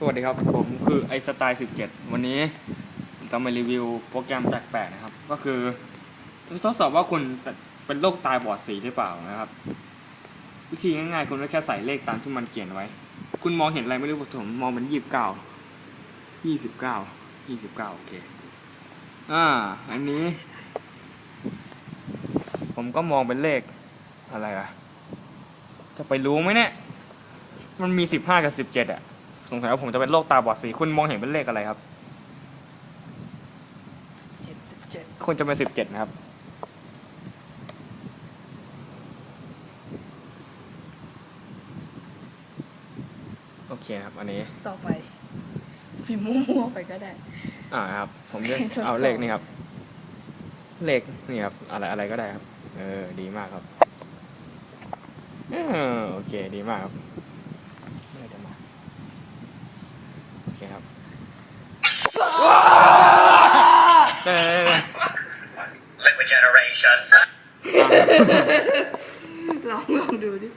สวัสดีครับ ผมคือไอสไตล์ 17 วันนี้จะมารีวิวโปรแกรมแปลกๆนะครับ ก็คือทดสอบว่าคุณเป็นโรคตายบอดสีหรือเปล่านะครับ วิธีง่ายๆคุณก็แค่ใส่เลขตามที่มันเขียนไว้ คุณมองเห็นอะไรไม่รู้ผมมองเป็นยี่สิบเก้ายี่สิบเก้ายี่สิบเก้าโอเคอ่าอันนี้ ผมก็มองเป็นเลขอะไรอะจะไปรู้ไหมเนี่ย มันมีสิบห้ากับสิบเจ็ดอะ สงสัยว่าผมจะเป็นโรคตาบอดสีคุณมองเห็นเป็นเลขอะไรครับ เจ็ดสิบเจ็ดคุณจะเป็นสิบเจ็ดนะครับ โอเคนะครับ อันนี้ ต่อไปพิมพ์มั่วๆไปก็ได้ อ่าครับ ผมจะให้ทดสอบเอาเลขนี่ครับ เลขนี่ครับ อะไรอะไรก็ได้ครับ เออ ดีมากครับเออโอเค ดีมากครับเมื่อไหร่จะมา โอ เคครับเออ Liquid generation. ลองลองดูดิ